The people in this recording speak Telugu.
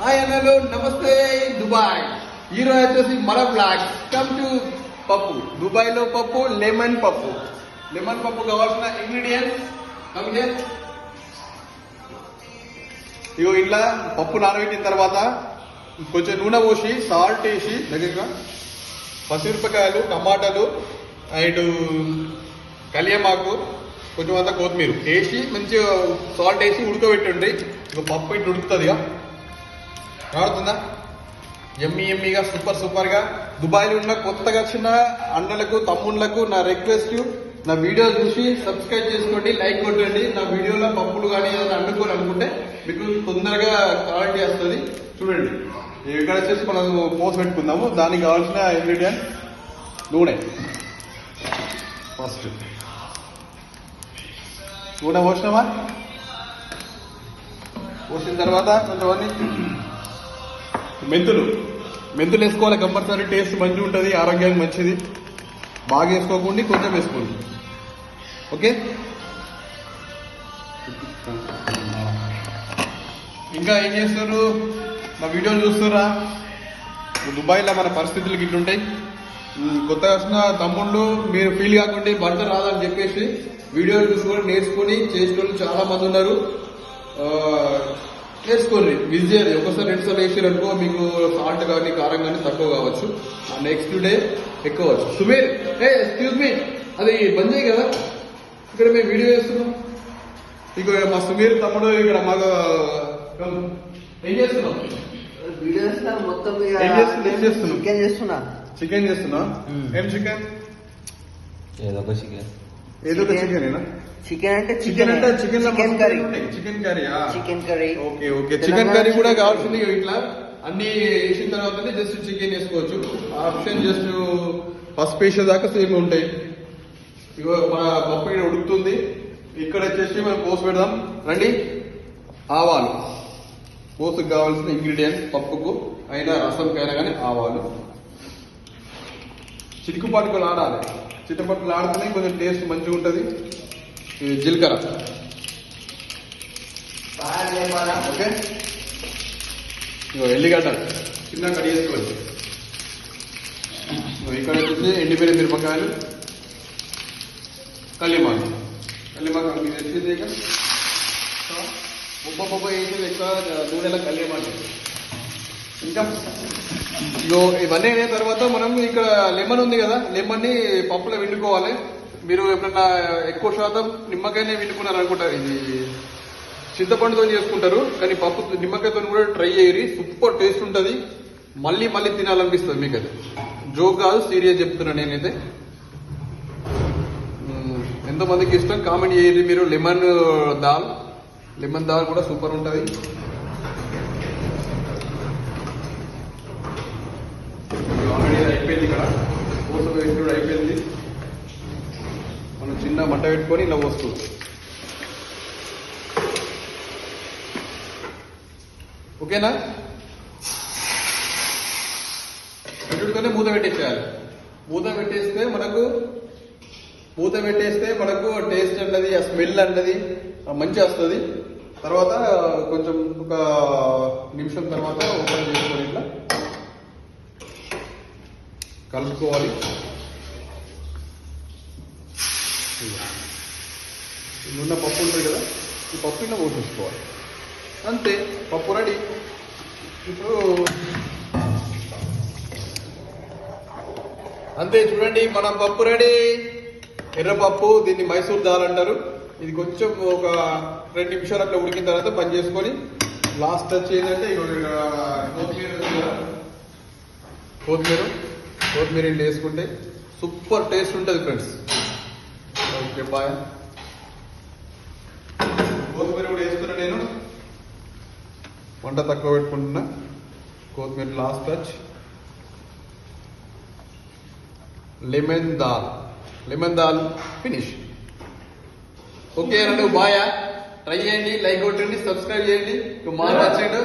హాయ్ నమస్తే దుబాయ్. ఈరోజు వచ్చేసి మన బ్లాగ్ కమ్ టు పప్పు దుబాయ్లో పప్పు లెమన్ పప్పు లెమన్ పప్పు కావాల్సిన ఇంగ్రీడియంట్స్ కమ్ హియర్ ఇగో ఇట్లా పప్పు నానబెట్టిన తర్వాత కొంచెం నూనె పోసి సాల్ట్ వేసి దగ్గరగా పసిమిరపకాయలు టమాటాలు అండ్ కలియమాకు కొంచెం అంతా కొత్తిమీర వేసి మంచిగా సాల్ట్ వేసి ఉడకబెట్టుండి. ఇక పప్పు ఇట్లా ఉడుకుతుంది ఇక రాడుతుందా ఎమ్మి ఎమ్మిగా సూపర్ సూపర్గా దుబాయ్లో ఉన్న కొత్తగా వచ్చిన అన్నలకు తమ్ముళ్ళకు నా రిక్వెస్ట్ నా వీడియో చూసి సబ్స్క్రైబ్ చేసుకోండి లైక్ కొట్టండి. నా వీడియోలో పప్పులు కానీ ఏదైనా అండుకోని అనుకుంటే మీకు తొందరగా క్వాలిటీ వస్తుంది చూడండి. ఇక్కడ వచ్చేసి మనం పోసి పెట్టుకుందాము. దానికి కావాల్సిన ఇంగ్రీడియంట్ నూనె. ఫస్ట్ నూనె పోసినామా? పోసిన తర్వాత కొంచెం మెంతులు. మెంతులు వేసుకోవాలి కంపల్సరీ. టేస్ట్ మంచిగా ఉంటుంది ఆరోగ్యానికి మంచిది. బాగా వేసుకోకుండా కొంచెం వేసుకోండి. ఓకే? ఇంకా ఏం చేస్తారు నా వీడియోలు చూస్తారా? దుబాయ్లో మన పరిస్థితులు ఇట్లుంటాయి కొత్తగా వచ్చిన తమ్ముళ్ళు మీరు ఫీల్ కాకుండా భర్త రాదని చెప్పేసి వీడియోలు చూసుకొని నేర్చుకొని చేసుకొని చాలా మంది ఉన్నారు. నేర్చుకోండి విజిట్ చేయాలి ఒకసారి రెండు సార్లు వేసారు అనుకో మీకు సాల్ట్ కానీ కారం కానీ తక్కువ కావచ్చు. నెక్స్ట్ డే ఎక్కువ అవచ్చు సుమీర్ ఏ ఎక్స్క్యూజ్ మీ అది బంద్ చేయి కదా. ఇక్కడ మేము వీడియో చేస్తున్నాం. ఇక మా సుమీర్ తమ్ముడు ఇక్కడ మాకు ఏం చేస్తున్నాం వీడియోస్లో మొత్తం ఏం చేస్తున్నా? చికెన్ చేస్తున్నా. చికెన్ చేస్తున్నా. ఏం చికెన్ ఏదో ఒక చికెన్ ఏదో ఒక. చికెన్ చికెన్ అంటే చికెన్ అంటే chicken chicken curry chicken curry chicken curry okay okay chicken curry కూడా కావాల్సింది ఇట్లా అన్ని వేసిన తర్వాతనే జస్ట్ చికెన్ వేసుకోవచ్చు. ఆప్షన్ జస్ట్ పసుపు వేసేదాకా సేమ్ ఉంటాయి. ఇగో మన పప్పు ఇక్కడ ఉడుకుతుంది. ఇక్కడ వచ్చేసి మనం పోసి పెడదాం. రండి. ఆవాలు. పోసుకు కావాల్సిన ఇంగ్రీడియంట్స్ పప్పుకు అయినా రసంకైనా కానీ ఆవాలు. చిటికు పట్టుకులు ఆడాలి చిట్టపట్టులు ఆడితేనే కొంచెం టేస్ట్ మంచిగా ఉంటుంది జీలకర్ర. ఓకే. ఇగో ఎల్లిగడ్డ. చిన్న కట్ చేసుకోండి. ఇగో ఇక్కడ వచ్చేసి ఎండిపోయిన మిరపకాయలు కల్లిమాకు కల్లిమాకు మీరు వచ్చేసి ఇక. బొబ్బ బొబ్బ వేసేది ఎక్కువ నూనెల కల్లిమాకు ఇంకా? ఇగో ఇవన్నీ అయిన తర్వాత మనం ఇక్కడ లెమన్ ఉంది కదా లెమన్ని పప్పులో వండుకోవాలి మీరు ఎప్పుడన్నా ఎక్కువ శాతం నిమ్మకాయనే వినుకున్నారు అనుకుంటారు ఇది చింతపండుతో చేసుకుంటారు కానీ పప్పు నిమ్మకాయతో కూడా ట్రై చేయరి. సూపర్ టేస్ట్ ఉంటుంది. మళ్ళీ మళ్ళీ తినాలనిపిస్తుంది మీకు అది జోక్ కాదు సీరియస్ చెప్తున్నా నేనైతే. ఎంతమందికి ఇష్టం కామెంట్ చేయరు మీరు. లెమన్ దాల్ లెమన్ దాల్ కూడా సూపర్ ఉంటుంది ఆల్రెడీ అయిపోయింది ఇక్కడ పూస వేసుడు అయిపోయింది మనం చిన్న మంట పెట్టుకొని ఇలా వస్తుంది ఓకేనా? పెట్టుడుతోనే మూత పెట్టేసేయాలి. మూత పెట్టేస్తే మనకు మూత పెట్టేస్తే మనకు టేస్ట్ అన్నది ఆ స్మెల్ అన్నది మంచిగా వస్తుంది. తర్వాత కొంచెం ఒక నిమిషం తర్వాత ఓపెన్ చేసుకొని ఇట్లా కలుపుకోవాలి. ఉన్న పప్పు ఉంటుంది కదా ఈ పప్పు ఇలా పోసేసుకోవాలి. అంతే పప్పు రెడీ. ఇప్పుడు అంతే చూడండి మనం పప్పు రెడీ. ఎర్రపప్పు దీన్ని మైసూర్ దాల్ అంటారు. ఇది కొంచెం ఒక రెండు నిమిషాలు అట్లా ఉడికిన తర్వాత బంద్ చేసుకొని లాస్ట్ టచ్ ఏంటంటే కొత్తిమీర కొత్తిమీర కొత్తిమీర ఇంట్లో వేసుకుంటే సూపర్ టేస్ట్ ఉంటుంది ఫ్రెండ్స్. ఓకే బాయ్ కొత్తిమీర కూడా వేస్తున్నా నేను. వంట తక్కువ పెట్టుకుంటున్నా. కొత్తిమీర last touch lemon dal lemon dal finish okay రండి బాయా ట్రై చేయండి లైక్ కొట్టండి సబ్స్క్రైబ్ చేయండి. మా నచ్చాడు